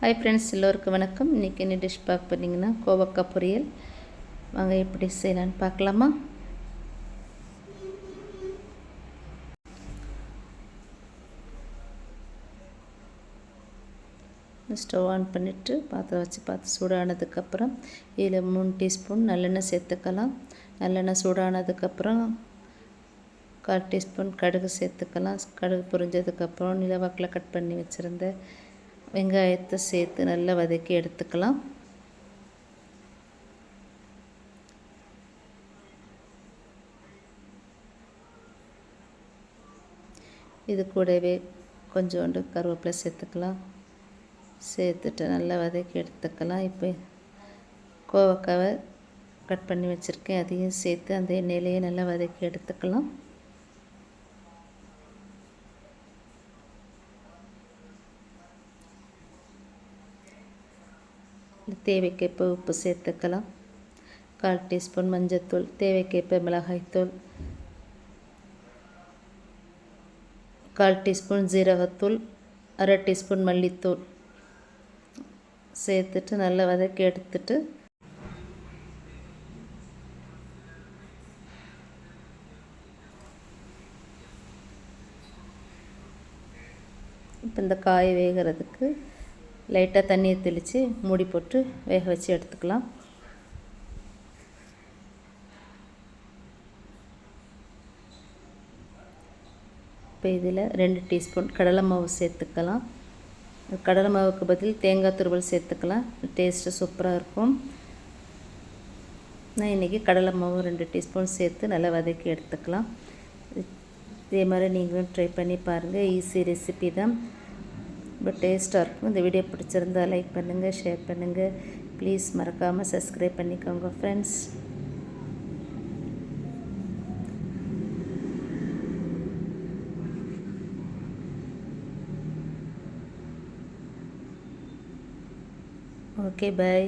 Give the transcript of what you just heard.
Hi friends எல்லோருக்கும் வணக்கம். இன்றைக்கி என்ன டிஷ் பார்க்க போனீங்கன்னா கோவக்காய் பொரியல். வாங்க எப்படி செய்யலான்னு பார்க்கலாமா? ஸ்டவ் ஆன் பண்ணிவிட்டு பாத்திரம் வச்சு பார்த்து சூடானதுக்கப்புறம் இதில் மூணு டீஸ்பூன் நல்லெண்ணெய் சேர்த்துக்கலாம். நல்லெண்ணெய் சூடானதுக்கப்புறம் கால் டீஸ்பூன் கடுகு சேர்த்துக்கலாம். கடுகு புரிஞ்சதுக்கப்புறம் நிலவாக்கில் கட் பண்ணி வச்சுருந்த வெங்காயத்தை சேர்த்து நல்லா வதக்கி எடுத்துக்கலாம். இது கூடவே கொஞ்சோண்டு கருவேப்பிலை சேர்த்துக்கலாம். சேர்த்துட்டு நல்லா வதக்கி எடுத்துக்கலாம். இப்போ கோவக்காவை கட் பண்ணி வச்சுருக்கேன். அதையும் சேர்த்து அந்த எண்ணெயிலையே நல்லா வதக்கி எடுத்துக்கலாம். தேவைக்கேற்ப உப்பு சேர்த்துக்கலாம். கால் டீஸ்பூன் மஞ்சத்தூள் தேவைக்கேற்ப மிளகாய்த்தூள் கால் டீஸ்பூன் ஜீரகத்தூள் அரை டீஸ்பூன் மல்லித்தூள். சேர்த்துட்டு நல்லா வதக்கி எடுத்துட்டு இப்போ இந்த காய் வேகிறதுக்கு லைட்டாக தண்ணியை தெளித்து மூடி போட்டு வேக வச்சு எடுத்துக்கலாம். இப்போ இதில் ரெண்டு டீஸ்பூன் கடலை மாவு சேர்த்துக்கலாம். கடலை மாவுக்கு பதில் தேங்காய் துருவல் சேர்த்துக்கலாம். டேஸ்ட்டு சூப்பராக இருக்கும். நான் இன்றைக்கி கடலை மாவு ரெண்டு டீஸ்பூன் சேர்த்து நல்லா வதக்கி எடுத்துக்கலாம். இதே மாதிரி நீங்களும் ட்ரை பண்ணி பாருங்கள் ஈஸி ரெசிபி தான். ரொம்ப டேஸ்ட்டாக இருக்கும். இந்த வீடியோ பிடிச்சிருந்தா லைக் பண்ணுங்கள் ஷேர் பண்ணுங்கள் ப்ளீஸ் மறக்காமல் சப்ஸ்கிரைப் பண்ணிக்கோங்க ஃப்ரெண்ட்ஸ் ஓகே பாய்